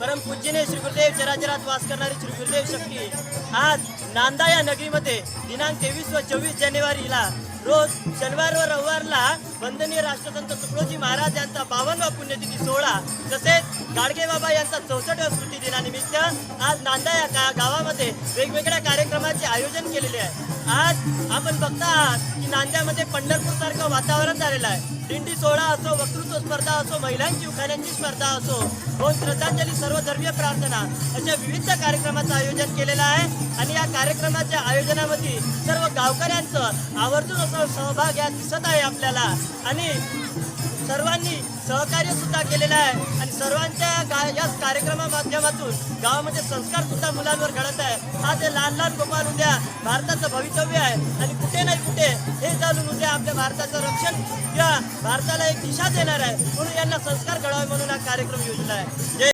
परम पूज्यने श्री गुरुदेव चराचरात वास करणारी श्री गुरुदेव शक्ती आज नांदा या नगरीमध्ये दिनांक तेवीस व चोवीस जानेवारीला रोज शनिवार व रविवारला वंदनीय राष्ट्रसंत तुकडोजी महाराज यांचा बावनवा पुण्यतिथी सोहळा तसेच गाडगे बाबा यांचा चौसष्टव्या स्मृती दिनानिमित्त आज नांदा या गा गावामध्ये वेगवेगळ्या कार्यक्रमाचे आयोजन केलेले आहे. आज आपण बघता आहात की नांद्यामध्ये पंढरपूर सारखं वातावरण झालेलं आहे. दिंडी सोहळा असो वक्तृत्व स्पर्धा असो महिलांची उखाण्यांची स्पर्धा असो दोन श्रद्धांजली सर्वधर्मीय प्रार्थना अशा विविध कार्यक्रमाचं आयोजन केलेलं आहे. आणि या कार्यक्रमाच्या आयोजनामध्ये सर्व गावकऱ्यांचं आवर्जून असं सहभाग यात दिसत आहे आपल्याला. आणि सर्वांनी सहकार्य सुद्धा केलेलं आहे. आणि सर्वांच्या गा या कार्यक्रमा माध्यमातून गावामध्ये संस्कार सुद्धा मुलांवर घडत आहे. आज ते लहान लहान गोपाल उद्या भारताचं भवितव्य आहे आणि कुठे नाही कुठे हे चालून उद्या आपल्या भारताचं रक्षण किंवा भारताला एक दिशा देणार आहे. म्हणून यांना संस्कार घडावे म्हणून हा कार्यक्रम योजना आहे. जय